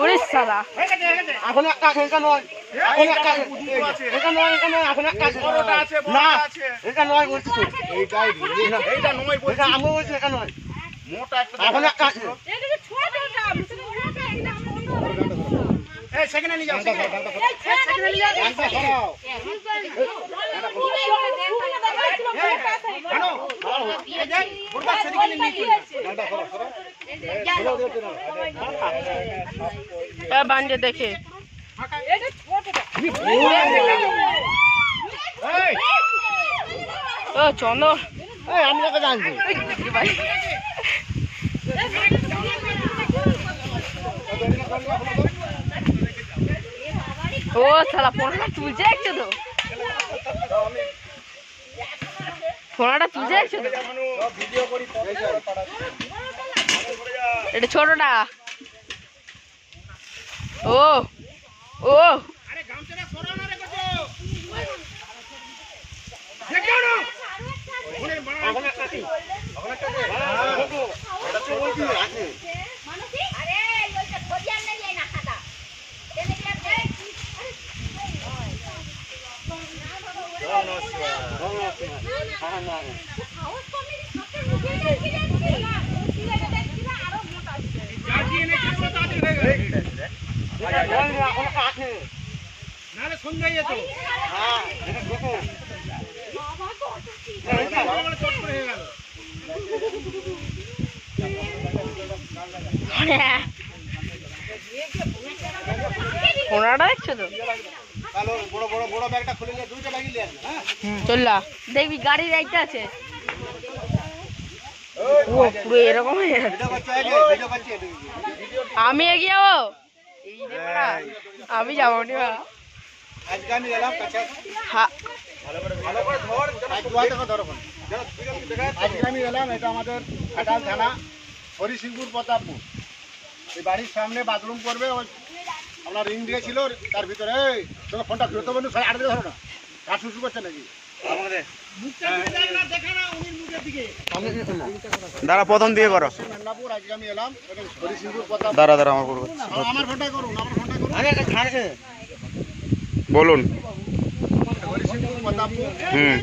ওরে সালা এখন একটা আছে, এটা নয়। এখন একটা আছে। এটা নয়, এটা নয়, এখন একটা আছে। না, এটা নয় বলছি তো। এইটা নয় বলছি আমি বলছি এটা নয়। মোটা একটা এখন একটা আছে। সেখানে নিয়ে যাও সেখানে। সেখানে নিয়ে যাও এই দেখ ও চন্দন এই, আমি তোকে জানছি। ও শালা ফোনটা তুলছে একটু তো। ফোনটা তুলছে একটু তো। এটা ছোটটা। ও ও আরে গামছাটা সরাও না রে কচো দেখো না ওরে মা এখন একটা আছে। এখন একটা আছে। হ্যাঁ, দেখো। এটা তো বলছি, আছে। হ্যাঁ, না, না। জাজি এনে কি করে তাড়াতাড়ি হয়ে গেল এটা নয়, না, এখন একটা আছে। নালে সন্ধ্যা যেত হ্যাঁ, চট করে হয়ে গেল ফোনটা দেখছ তো? হ্যাঁ? চললা। দেখবি গাড়ির একটা আছে। ও পুরো এরকম হয়ে আমি এগিয়ে যাব? রে বাড়া, আমি যাব নি আজকে আমি এলাম এটা আমাদের খাটাল থানা হরিসিংপুর প্রতাপপুর। এই বাড়ির সামনে বাথরুম করবে ওই আপনার রিং দিয়েছিল তার ভিতরে এই তোকে ফোনটা ফেরত বন্ধু সাড়ে আট ধরো না। কাজ শুরু করছে নাকি? দাঁড়া প্রথম দিয়ে করো। দাঁড়া দাঁড়া আমার করব আমার ফোনটাই করুন আমার ফোনটাই করুন। আরে, বলুন। হুম।